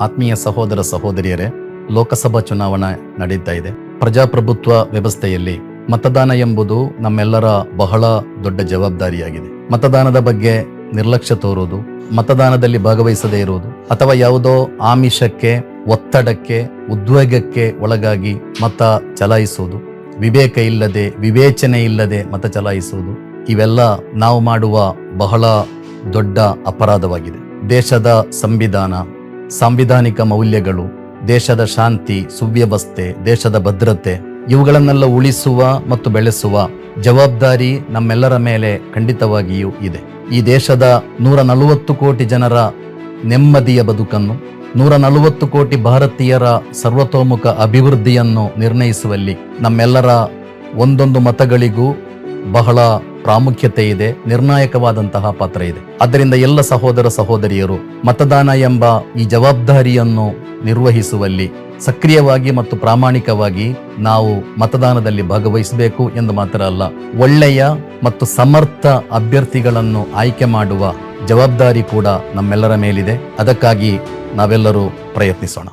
ಆತ್ಮೀಯ ಸಹೋದರ ಸಹೋದರಿಯರೇ, ಲೋಕಸಭಾ ಚುನಾವಣೆ ನಡೀತಾ ಇದೆ. ಪ್ರಜಾಪ್ರಭುತ್ವ ವ್ಯವಸ್ಥೆಯಲ್ಲಿ ಮತದಾನ ಎಂಬುದು ನಮ್ಮೆಲ್ಲರ ಬಹಳ ದೊಡ್ಡ ಜವಾಬ್ದಾರಿಯಾಗಿದೆ. ಮತದಾನದ ಬಗ್ಗೆ ನಿರ್ಲಕ್ಷ್ಯ ತೋರುವುದು, ಮತದಾನದಲ್ಲಿ ಭಾಗವಹಿಸದೇ ಇರುವುದು, ಅಥವಾ ಯಾವುದೋ ಆಮಿಷಕ್ಕೆ, ಒತ್ತಡಕ್ಕೆ, ಉದ್ವೇಗಕ್ಕೆ ಒಳಗಾಗಿ ಮತ ಚಲಾಯಿಸುವುದು, ವಿವೇಕ ಇಲ್ಲದೆ, ವಿವೇಚನೆ ಇಲ್ಲದೆ ಮತ ಚಲಾಯಿಸುವುದು, ಇವೆಲ್ಲ ನಾವು ಮಾಡುವ ಬಹಳ ದೊಡ್ಡ ಅಪರಾಧವಾಗಿದೆ. ದೇಶದ ಸಂವಿಧಾನ ಸಾಂವಿಧಾನಿಕ ಮೌಲ್ಯಗಳು, ದೇಶದ ಶಾಂತಿ, ಸುವ್ಯವಸ್ಥೆ, ದೇಶದ ಭದ್ರತೆ, ಇವುಗಳನ್ನೆಲ್ಲ ಉಳಿಸುವ ಮತ್ತು ಬೆಳೆಸುವ ಜವಾಬ್ದಾರಿ ನಮ್ಮೆಲ್ಲರ ಮೇಲೆ ಖಂಡಿತವಾಗಿಯೂ ಇದೆ. ಈ ದೇಶದ ನೂರ ನಲವತ್ತು ಕೋಟಿ ಜನರ ನೆಮ್ಮದಿಯ ಬದುಕನ್ನು, ನೂರ ನಲವತ್ತು ಕೋಟಿ ಭಾರತೀಯರ ಸರ್ವತೋಮುಖ ಅಭಿವೃದ್ಧಿಯನ್ನು ನಿರ್ಣಯಿಸುವಲ್ಲಿ ನಮ್ಮೆಲ್ಲರ ಒಂದೊಂದು ಮತಗಳಿಗೂ ಬಹಳ ಪ್ರಾಮುಖ್ಯತೆ ಇದೆ, ನಿರ್ಣಾಯಕವಾದಂತಹ ಪಾತ್ರ ಇದೆ. ಆದ್ದರಿಂದ ಎಲ್ಲ ಸಹೋದರ ಸಹೋದರಿಯರು, ಮತದಾನ ಎಂಬ ಈ ಜವಾಬ್ದಾರಿಯನ್ನು ನಿರ್ವಹಿಸುವಲ್ಲಿ ಸಕ್ರಿಯವಾಗಿ ಮತ್ತು ಪ್ರಾಮಾಣಿಕವಾಗಿ ನಾವು ಮತದಾನದಲ್ಲಿ ಭಾಗವಹಿಸಬೇಕು ಎಂದು ಮಾತ್ರ ಅಲ್ಲ, ಒಳ್ಳೆಯ ಮತ್ತು ಸಮರ್ಥ ಅಭ್ಯರ್ಥಿಗಳನ್ನು ಆಯ್ಕೆ ಮಾಡುವ ಜವಾಬ್ದಾರಿ ಕೂಡ ನಮ್ಮೆಲ್ಲರ ಮೇಲಿದೆ. ಅದಕ್ಕಾಗಿ ನಾವೆಲ್ಲರೂ ಪ್ರಯತ್ನಿಸೋಣ.